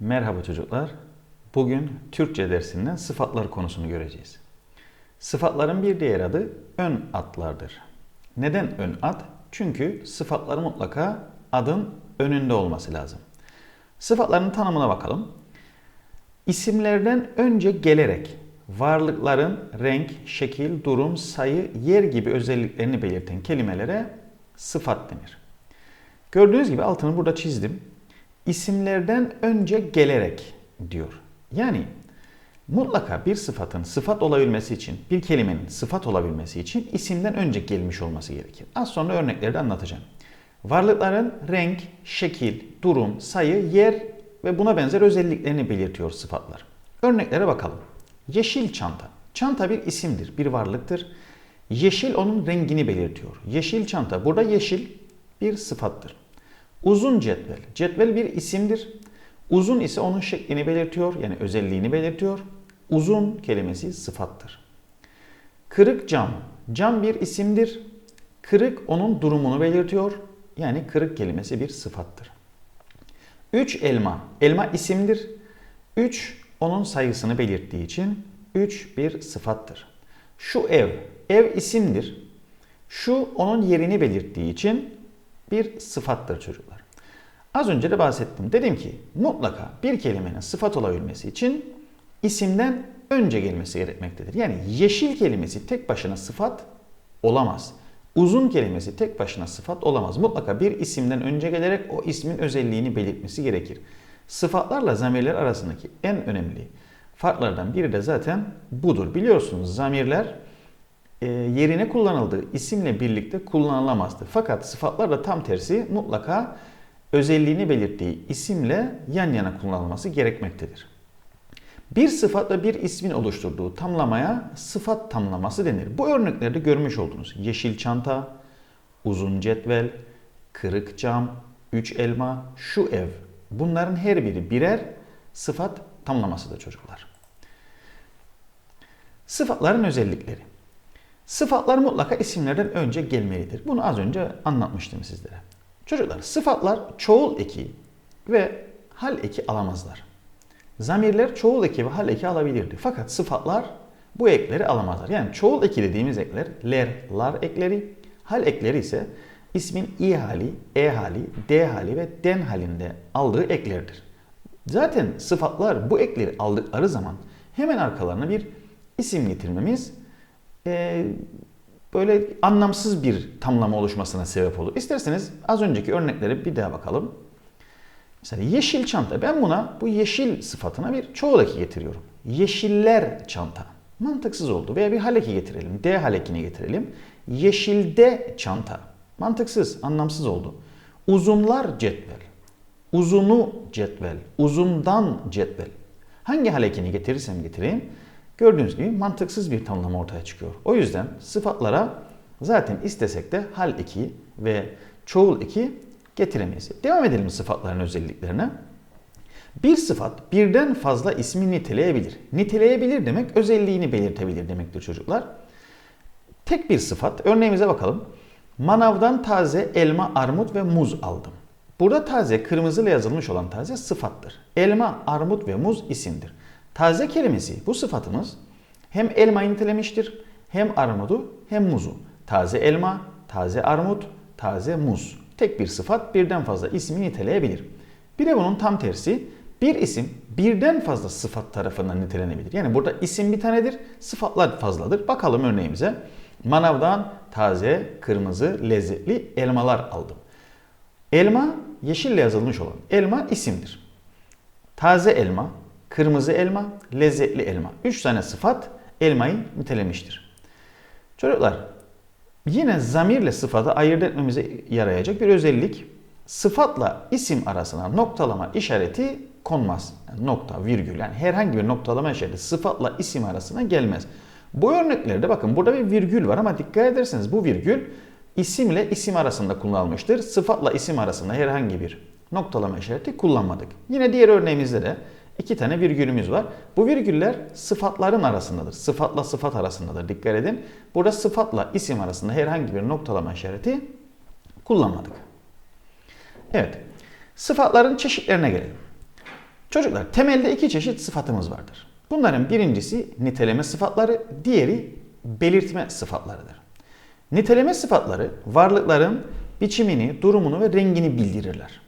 Merhaba çocuklar. Bugün Türkçe dersinden sıfatlar konusunu göreceğiz. Sıfatların bir diğer adı ön adlardır. Neden ön ad? Çünkü sıfatlar mutlaka adın önünde olması lazım. Sıfatların tanımına bakalım. İsimlerden önce gelerek varlıkların renk, şekil, durum, sayı, yer gibi özelliklerini belirten kelimelere sıfat denir. Gördüğünüz gibi altını burada çizdim. İsimlerden önce gelerek diyor. Yani mutlaka bir sıfatın sıfat olabilmesi için, bir kelimenin sıfat olabilmesi için isimden önce gelmiş olması gerekir. Az sonra örnekleri de anlatacağım. Varlıkların renk, şekil, durum, sayı, yer ve buna benzer özelliklerini belirtiyor sıfatlar. Örneklere bakalım. Yeşil çanta. Çanta bir isimdir, bir varlıktır. Yeşil onun rengini belirtiyor. Yeşil çanta. Burada yeşil bir sıfattır. Uzun cetvel. Cetvel bir isimdir. Uzun ise onun şeklini belirtiyor, yani özelliğini belirtiyor. Uzun kelimesi sıfattır. Kırık cam. Cam bir isimdir. Kırık onun durumunu belirtiyor. Yani kırık kelimesi bir sıfattır. Üç elma. Elma isimdir. Üç onun sayısını belirttiği için üç bir sıfattır. Şu ev. Ev isimdir. Şu onun yerini belirttiği için bir sıfattır çocuklar. Az önce de bahsettim. Dedim ki mutlaka bir kelimenin sıfat olabilmesi için isimden önce gelmesi gerekmektedir. Yani yeşil kelimesi tek başına sıfat olamaz. Uzun kelimesi tek başına sıfat olamaz. Mutlaka bir isimden önce gelerek o ismin özelliğini belirtmesi gerekir. Sıfatlarla zamirler arasındaki en önemli farklardan biri de zaten budur. Biliyorsunuz zamirler e, yerine kullanıldığı isimle birlikte kullanılamazdı. Fakat sıfatlar da tam tersi mutlaka özelliğini belirttiği isimle yan yana kullanılması gerekmektedir. Bir sıfatla bir ismin oluşturduğu tamlamaya sıfat tamlaması denir. Bu örneklerde görmüş oldunuz. Yeşil çanta, uzun cetvel, kırık cam, üç elma, şu ev. Bunların her biri birer sıfat tamlamasıdır çocuklar. Sıfatların özellikleri. Sıfatlar mutlaka isimlerden önce gelmelidir. Bunu az önce anlatmıştım sizlere. Çocuklar sıfatlar çoğul eki ve hal eki alamazlar. Zamirler çoğul eki ve hal eki alabilirdi. Fakat sıfatlar bu ekleri alamazlar. Yani çoğul eki dediğimiz ekler ler, lar ekleri, hal ekleri ise ismin i hali, e hali, d hali ve den halinde aldığı eklerdir. Zaten sıfatlar bu ekleri aldıkları zaman hemen arkalarına bir isim getirmemiz e, böyle anlamsız bir tamlama oluşmasına sebep olur. İsterseniz az önceki örnekleri bir daha bakalım. Mesela yeşil çanta. Ben buna bu yeşil sıfatına bir çoğul eki getiriyorum. Yeşiller çanta. Mantıksız oldu. Veya bir haleki getirelim. D halekini getirelim. Yeşilde çanta. Mantıksız, anlamsız oldu. Uzunlar cetvel. Uzunu cetvel. Uzundan cetvel. Hangi halekini getirirsem getireyim Gördüğünüz gibi mantıksız bir tanımlama ortaya çıkıyor. O yüzden sıfatlara zaten istesek de hal eki ve çoğul eki getiremeyiz. Devam edelim sıfatların özelliklerine. Bir sıfat birden fazla ismi niteleyebilir. Niteleyebilir demek özelliğini belirtebilir demektir çocuklar. Tek bir sıfat. Örneğimize bakalım. Manavdan taze elma, armut ve muz aldım. Burada taze kırmızıyla yazılmış olan taze sıfattır. Elma, armut ve muz isimdir. Taze kelimesi bu sıfatımız hem elmayı nitelemiştir hem armudu hem muzu. Taze elma, taze armut, taze muz. Tek bir sıfat birden fazla ismi niteleyebilir. Bir de bunun tam tersi bir isim birden fazla sıfat tarafından nitelenebilir. Yani burada isim bir tanedir, sıfatlar fazladır. Bakalım örneğimize. Manavdan taze, kırmızı, lezzetli elmalar aldım. Elma yeşille yazılmış olan elma isimdir. Taze elma, kırmızı elma, lezzetli elma. Üç tane sıfat elmayı nitelemiştir. Çocuklar yine zamirle sıfatı ayırt etmemize yarayacak bir özellik. Sıfatla isim arasına noktalama işareti konmaz. Yani nokta, virgül yani herhangi bir noktalama işareti sıfatla isim arasına gelmez. Bu örneklerde bakın burada bir virgül var ama dikkat ederseniz bu virgül isimle isim arasında kullanılmıştır. Sıfatla isim arasında herhangi bir noktalama işareti kullanmadık. Yine diğer örneğimizde de iki tane virgülümüz var. Bu virgüller sıfatların arasındadır. Sıfatla sıfat arasındadır. Dikkat edin. Burada sıfatla isim arasında herhangi bir noktalama işareti kullanmadık. Evet. Sıfatların çeşitlerine gelelim. Çocuklar temelde iki çeşit sıfatımız vardır. Bunların birincisi niteleme sıfatları, diğeri belirtme sıfatlarıdır. Niteleme sıfatları varlıkların biçimini, durumunu ve rengini bildirirler.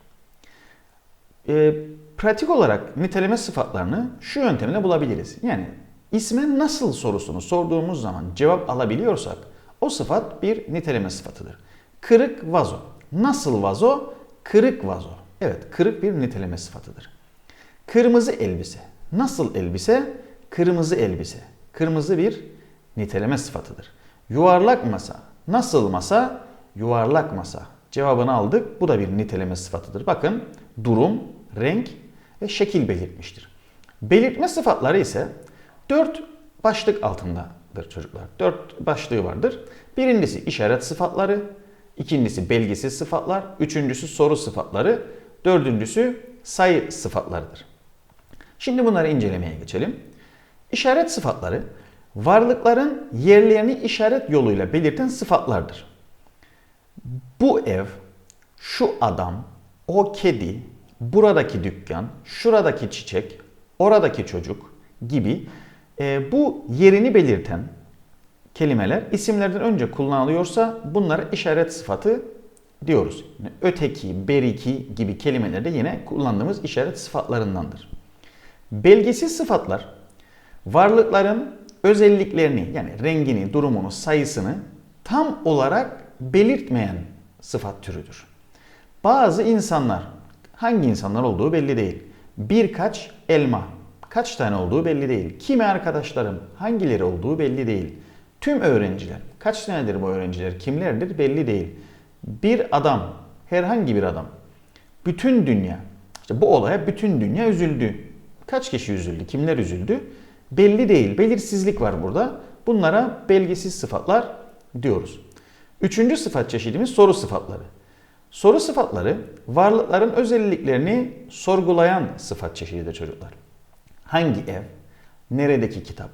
E, pratik olarak niteleme sıfatlarını şu yöntemle bulabiliriz. Yani isme nasıl sorusunu sorduğumuz zaman cevap alabiliyorsak o sıfat bir niteleme sıfatıdır. Kırık vazo. Nasıl vazo? Kırık vazo. Evet, kırık bir niteleme sıfatıdır. Kırmızı elbise. Nasıl elbise? Kırmızı elbise. Kırmızı bir niteleme sıfatıdır. Yuvarlak masa. Nasıl masa? Yuvarlak masa. Cevabını aldık. Bu da bir niteleme sıfatıdır. Bakın durum, renk ve şekil belirtmiştir. Belirtme sıfatları ise dört başlık altındadır çocuklar. Dört başlığı vardır. Birincisi işaret sıfatları, ikincisi belgisiz sıfatlar, üçüncüsü soru sıfatları, dördüncüsü sayı sıfatlarıdır. Şimdi bunları incelemeye geçelim. İşaret sıfatları varlıkların yerlerini işaret yoluyla belirten sıfatlardır. Bu ev, şu adam, o kedi, buradaki dükkan, şuradaki çiçek, oradaki çocuk gibi e, bu yerini belirten kelimeler isimlerden önce kullanılıyorsa bunlara işaret sıfatı diyoruz. Yani öteki, beriki gibi kelimeler de yine kullandığımız işaret sıfatlarındandır. Belgesiz sıfatlar varlıkların özelliklerini yani rengini, durumunu, sayısını tam olarak belirtmeyen sıfat türüdür. Bazı insanlar, hangi insanlar olduğu belli değil. Birkaç elma, kaç tane olduğu belli değil. Kimi arkadaşlarım, hangileri olduğu belli değil. Tüm öğrenciler, kaç tanedir bu öğrenciler, kimlerdir belli değil. Bir adam, herhangi bir adam, bütün dünya, işte bu olaya bütün dünya üzüldü. Kaç kişi üzüldü, kimler üzüldü? Belli değil, belirsizlik var burada. Bunlara belgesiz sıfatlar diyoruz. Üçüncü sıfat çeşidimiz soru sıfatları. Soru sıfatları varlıkların özelliklerini sorgulayan sıfat çeşididir çocuklar. Hangi ev, neredeki kitap,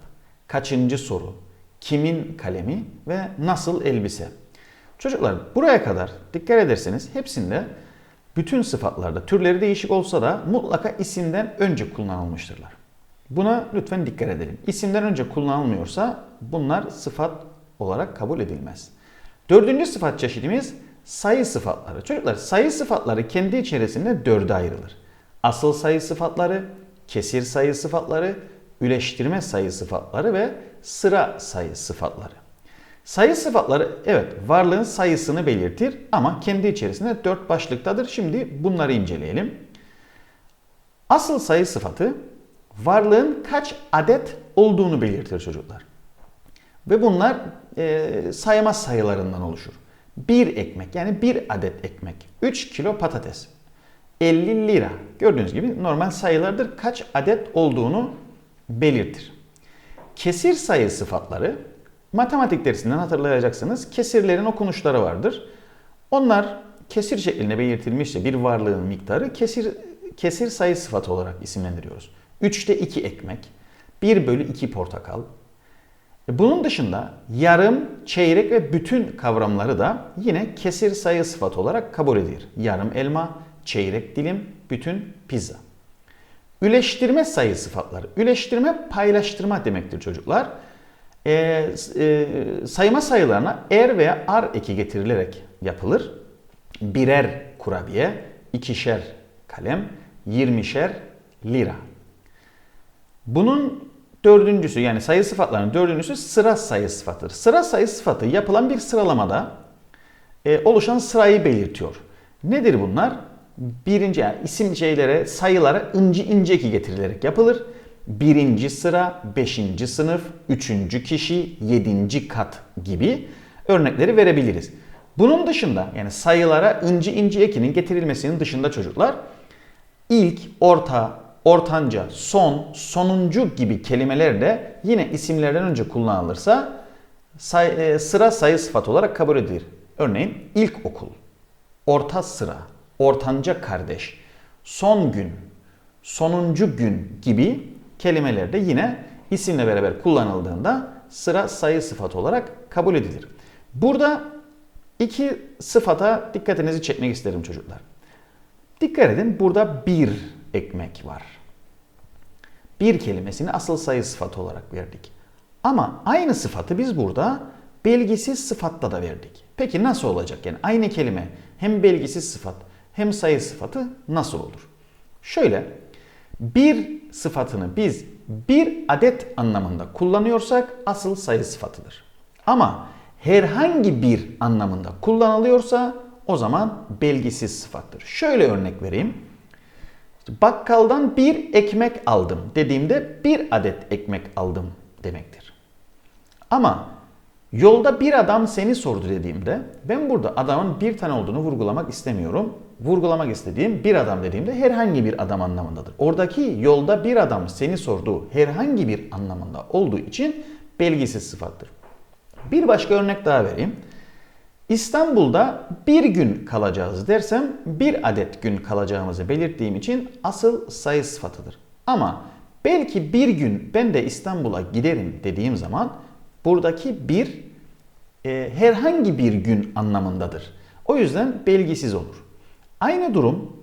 kaçıncı soru, kimin kalemi ve nasıl elbise. Çocuklar buraya kadar dikkat ederseniz hepsinde bütün sıfatlarda türleri değişik olsa da mutlaka isimden önce kullanılmıştırlar. Buna lütfen dikkat edelim. İsimden önce kullanılmıyorsa bunlar sıfat olarak kabul edilmez. Dördüncü sıfat çeşidimiz sayı sıfatları. Çocuklar sayı sıfatları kendi içerisinde dörde ayrılır. Asıl sayı sıfatları, kesir sayı sıfatları, üleştirme sayı sıfatları ve sıra sayı sıfatları. Sayı sıfatları evet varlığın sayısını belirtir ama kendi içerisinde dört başlıktadır. Şimdi bunları inceleyelim. Asıl sayı sıfatı varlığın kaç adet olduğunu belirtir çocuklar. Ve bunlar e, saymaz sayılarından oluşur. Bir ekmek yani bir adet ekmek. 3 kilo patates. 50 lira. Gördüğünüz gibi normal sayılardır. Kaç adet olduğunu belirtir. Kesir sayı sıfatları matematik dersinden hatırlayacaksınız. Kesirlerin okunuşları vardır. Onlar kesir şeklinde belirtilmişse bir varlığın miktarı kesir, kesir sayı sıfatı olarak isimlendiriyoruz. 3'te 2 ekmek, 1 bölü 2 portakal. E, bunun dışında yarım, çeyrek ve bütün kavramları da yine kesir sayı sıfatı olarak kabul edilir. Yarım elma, çeyrek dilim, bütün pizza. Üleştirme sayı sıfatları. Üleştirme paylaştırma demektir çocuklar. E, e, sayma sayılarına er veya ar eki getirilerek yapılır. Birer kurabiye, ikişer kalem, yirmişer lira. Bunun dördüncüsü yani sayı sıfatlarının dördüncüsü sıra sayı sıfatıdır. Sıra sayı sıfatı yapılan bir sıralamada e, oluşan sırayı belirtiyor. Nedir bunlar? Birinci yani isim şeylere, sayılara ince eki getirilerek yapılır. Birinci sıra, beşinci sınıf, üçüncü kişi, yedinci kat gibi örnekleri verebiliriz. Bunun dışında yani sayılara inci inci ekinin getirilmesinin dışında çocuklar ilk, orta, ortanca, son, sonuncu gibi kelimeler de yine isimlerden önce kullanılırsa say, e, sıra sayı sıfat olarak kabul edilir. Örneğin ilk okul, orta sıra, ortanca kardeş, son gün, sonuncu gün gibi kelimeler de yine isimle beraber kullanıldığında sıra sayı sıfat olarak kabul edilir. Burada iki sıfata dikkatinizi çekmek isterim çocuklar. Dikkat edin burada bir ekmek var. Bir kelimesini asıl sayı sıfatı olarak verdik. Ama aynı sıfatı biz burada belgisiz sıfatta da verdik. Peki nasıl olacak? Yani aynı kelime hem belgisiz sıfat hem sayı sıfatı nasıl olur? Şöyle bir sıfatını biz bir adet anlamında kullanıyorsak asıl sayı sıfatıdır. Ama herhangi bir anlamında kullanılıyorsa o zaman belgisiz sıfattır. Şöyle örnek vereyim. Bakkaldan bir ekmek aldım dediğimde bir adet ekmek aldım demektir. Ama yolda bir adam seni sordu dediğimde ben burada adamın bir tane olduğunu vurgulamak istemiyorum. Vurgulamak istediğim bir adam dediğimde herhangi bir adam anlamındadır. Oradaki yolda bir adam seni sorduğu herhangi bir anlamında olduğu için belgisiz sıfattır. Bir başka örnek daha vereyim. İstanbul'da bir gün kalacağız dersem bir adet gün kalacağımızı belirttiğim için asıl sayı sıfatıdır. Ama belki bir gün ben de İstanbul'a giderim dediğim zaman buradaki bir e, herhangi bir gün anlamındadır. O yüzden belgisiz olur. Aynı durum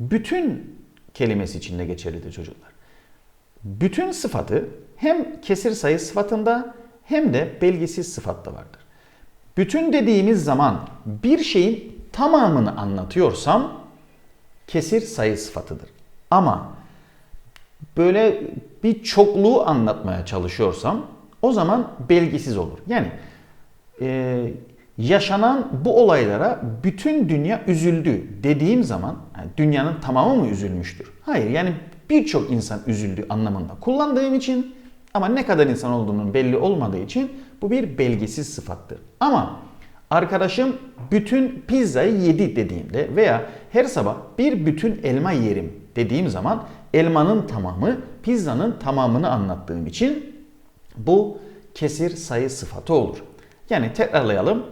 bütün kelimesi için de geçerlidir çocuklar. Bütün sıfatı hem kesir sayı sıfatında hem de belgisiz sıfatta vardır. Bütün dediğimiz zaman bir şeyin tamamını anlatıyorsam kesir sayı sıfatıdır. Ama böyle bir çokluğu anlatmaya çalışıyorsam o zaman belgisiz olur. Yani e, yaşanan bu olaylara bütün dünya üzüldü dediğim zaman yani dünyanın tamamı mı üzülmüştür? Hayır yani birçok insan üzüldü anlamında kullandığım için ama ne kadar insan olduğunun belli olmadığı için bu bir belgisiz sıfattır. Ama arkadaşım bütün pizzayı yedi dediğimde veya her sabah bir bütün elma yerim dediğim zaman elmanın tamamı pizzanın tamamını anlattığım için bu kesir sayı sıfatı olur. Yani tekrarlayalım.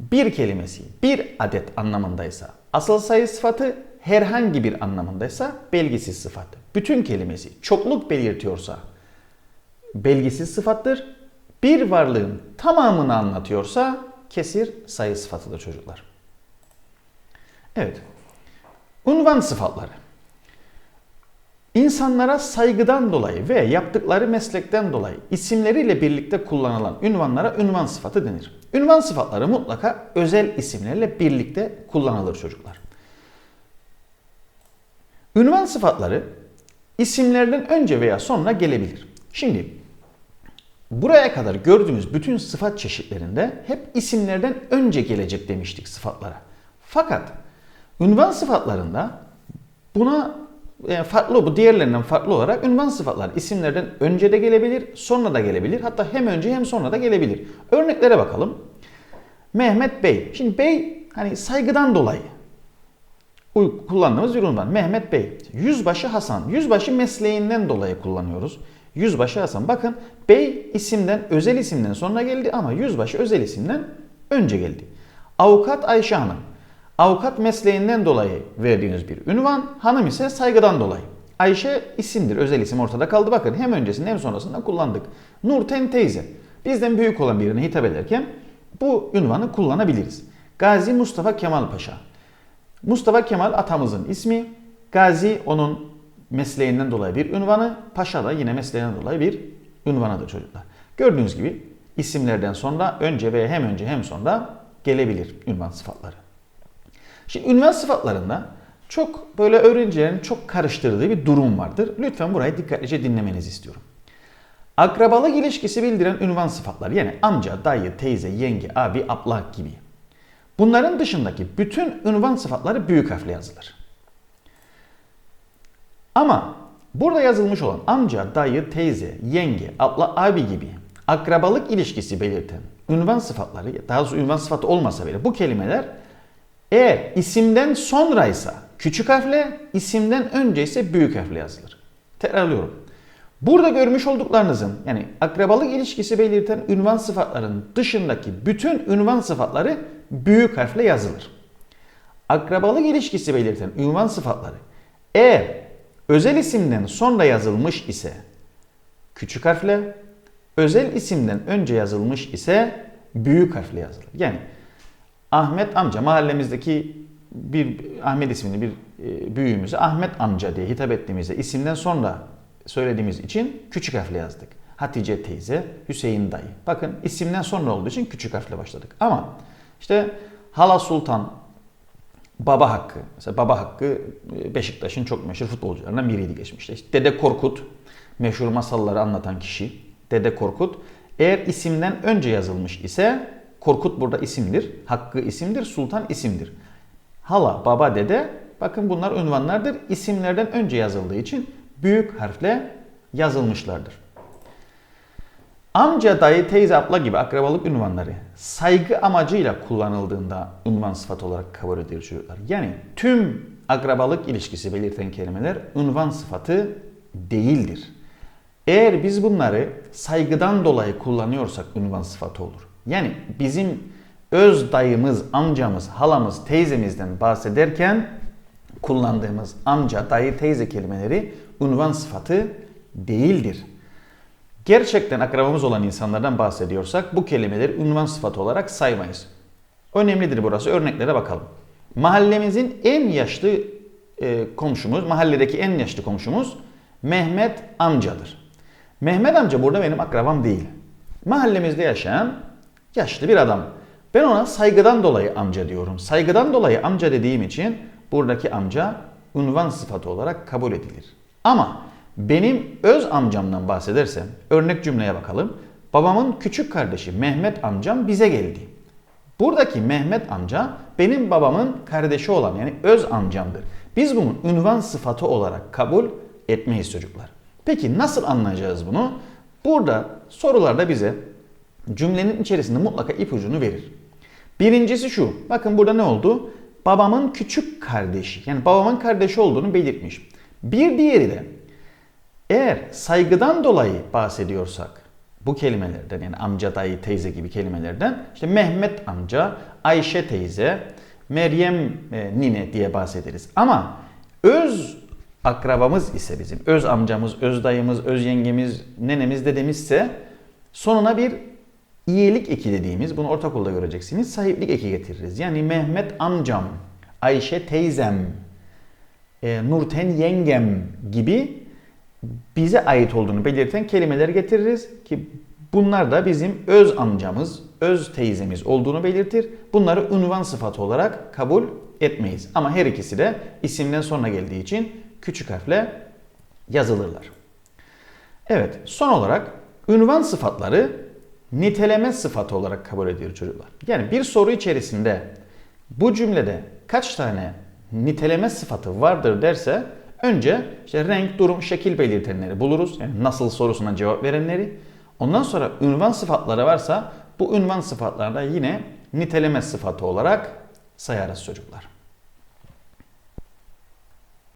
Bir kelimesi bir adet anlamındaysa asıl sayı sıfatı herhangi bir anlamındaysa belgisiz sıfat. Bütün kelimesi çokluk belirtiyorsa belgisiz sıfattır. Bir varlığın tamamını anlatıyorsa kesir sayı sıfatıdır çocuklar. Evet. Unvan sıfatları. İnsanlara saygıdan dolayı ve yaptıkları meslekten dolayı isimleriyle birlikte kullanılan ünvanlara ünvan sıfatı denir. Ünvan sıfatları mutlaka özel isimlerle birlikte kullanılır çocuklar. Ünvan sıfatları isimlerden önce veya sonra gelebilir. Şimdi buraya kadar gördüğümüz bütün sıfat çeşitlerinde hep isimlerden önce gelecek demiştik sıfatlara. Fakat ünvan sıfatlarında buna yani farklı bu diğerlerinden farklı olarak ünvan sıfatlar isimlerden önce de gelebilir, sonra da gelebilir. Hatta hem önce hem sonra da gelebilir. Örneklere bakalım. Mehmet Bey. Şimdi Bey hani saygıdan dolayı kullandığımız bir unvan. Mehmet Bey. Yüzbaşı Hasan. Yüzbaşı mesleğinden dolayı kullanıyoruz. Yüzbaşı Hasan. Bakın Bey isimden, özel isimden sonra geldi ama yüzbaşı özel isimden önce geldi. Avukat Ayşe Hanım. Avukat mesleğinden dolayı verdiğiniz bir ünvan, hanım ise saygıdan dolayı. Ayşe isimdir, özel isim ortada kaldı. Bakın hem öncesinde hem sonrasında kullandık. Nurten teyze. Bizden büyük olan birine hitap ederken bu ünvanı kullanabiliriz. Gazi Mustafa Kemal Paşa. Mustafa Kemal atamızın ismi. Gazi onun mesleğinden dolayı bir ünvanı. Paşa da yine mesleğinden dolayı bir ünvanıdır çocuklar. Gördüğünüz gibi isimlerden sonra önce veya hem önce hem sonra gelebilir ünvan sıfatları. Şimdi ünvan sıfatlarında çok böyle öğrencilerin çok karıştırdığı bir durum vardır. Lütfen burayı dikkatlice dinlemenizi istiyorum. Akrabalık ilişkisi bildiren ünvan sıfatlar yani amca, dayı, teyze, yenge, abi, abla gibi. Bunların dışındaki bütün ünvan sıfatları büyük harfle yazılır. Ama burada yazılmış olan amca, dayı, teyze, yenge, abla, abi gibi akrabalık ilişkisi belirten ünvan sıfatları, daha doğrusu ünvan sıfatı olmasa bile bu kelimeler eğer isimden sonraysa küçük harfle, isimden önce ise büyük harfle yazılır. Tekrarlıyorum. Burada görmüş olduklarınızın yani akrabalık ilişkisi belirten ünvan sıfatların dışındaki bütün ünvan sıfatları büyük harfle yazılır. Akrabalık ilişkisi belirten ünvan sıfatları eğer özel isimden sonra yazılmış ise küçük harfle, özel isimden önce yazılmış ise büyük harfle yazılır. Yani Ahmet amca mahallemizdeki bir Ahmet ismini bir e, büyüğümüze Ahmet amca diye hitap ettiğimizde isimden sonra söylediğimiz için küçük harfle yazdık. Hatice teyze, Hüseyin dayı. Bakın isimden sonra olduğu için küçük harfle başladık. Ama işte Hala Sultan, Baba Hakkı. Mesela Baba Hakkı e, Beşiktaş'ın çok meşhur futbolcularından biriydi geçmişte. İşte Dede Korkut, meşhur masalları anlatan kişi. Dede Korkut. Eğer isimden önce yazılmış ise Korkut burada isimdir. Hakkı isimdir, Sultan isimdir. Hala, baba, dede bakın bunlar ünvanlardır. İsimlerden önce yazıldığı için büyük harfle yazılmışlardır. Amca, dayı, teyze, abla gibi akrabalık ünvanları saygı amacıyla kullanıldığında ünvan sıfatı olarak kabul edilir çocuklar. Yani tüm akrabalık ilişkisi belirten kelimeler ünvan sıfatı değildir. Eğer biz bunları saygıdan dolayı kullanıyorsak ünvan sıfatı olur. Yani bizim öz dayımız, amcamız, halamız, teyzemizden bahsederken kullandığımız amca, dayı, teyze kelimeleri ünvan sıfatı değildir. Gerçekten akrabamız olan insanlardan bahsediyorsak bu kelimeleri ünvan sıfatı olarak saymayız. Önemlidir burası. Örneklere bakalım. Mahallemizin en yaşlı e, komşumuz, mahalledeki en yaşlı komşumuz Mehmet amcadır. Mehmet amca burada benim akrabam değil. Mahallemizde yaşayan yaşlı bir adam. Ben ona saygıdan dolayı amca diyorum. Saygıdan dolayı amca dediğim için buradaki amca unvan sıfatı olarak kabul edilir. Ama benim öz amcamdan bahsedersem örnek cümleye bakalım. Babamın küçük kardeşi Mehmet amcam bize geldi. Buradaki Mehmet amca benim babamın kardeşi olan yani öz amcamdır. Biz bunu ünvan sıfatı olarak kabul etmeyiz çocuklar. Peki nasıl anlayacağız bunu? Burada sorularda bize cümlenin içerisinde mutlaka ipucunu verir. Birincisi şu. Bakın burada ne oldu? Babamın küçük kardeşi. Yani babamın kardeşi olduğunu belirtmiş. Bir diğeri de eğer saygıdan dolayı bahsediyorsak bu kelimelerden yani amca, dayı, teyze gibi kelimelerden işte Mehmet amca, Ayşe teyze, Meryem e, nine diye bahsederiz. Ama öz akrabamız ise bizim, öz amcamız, öz dayımız, öz yengemiz, nenemiz, dedemizse sonuna bir iyilik eki dediğimiz, bunu ortaokulda göreceksiniz, sahiplik eki getiririz. Yani Mehmet amcam, Ayşe teyzem, e, Nurten yengem gibi bize ait olduğunu belirten kelimeler getiririz ki bunlar da bizim öz amcamız, öz teyzemiz olduğunu belirtir. Bunları ünvan sıfatı olarak kabul etmeyiz. Ama her ikisi de isimden sonra geldiği için küçük harfle yazılırlar. Evet, son olarak ünvan sıfatları niteleme sıfatı olarak kabul ediyor çocuklar. Yani bir soru içerisinde bu cümlede kaç tane niteleme sıfatı vardır derse önce işte renk, durum, şekil belirtenleri buluruz. Yani nasıl sorusuna cevap verenleri. Ondan sonra ünvan sıfatları varsa bu ünvan sıfatlarda yine niteleme sıfatı olarak sayarız çocuklar.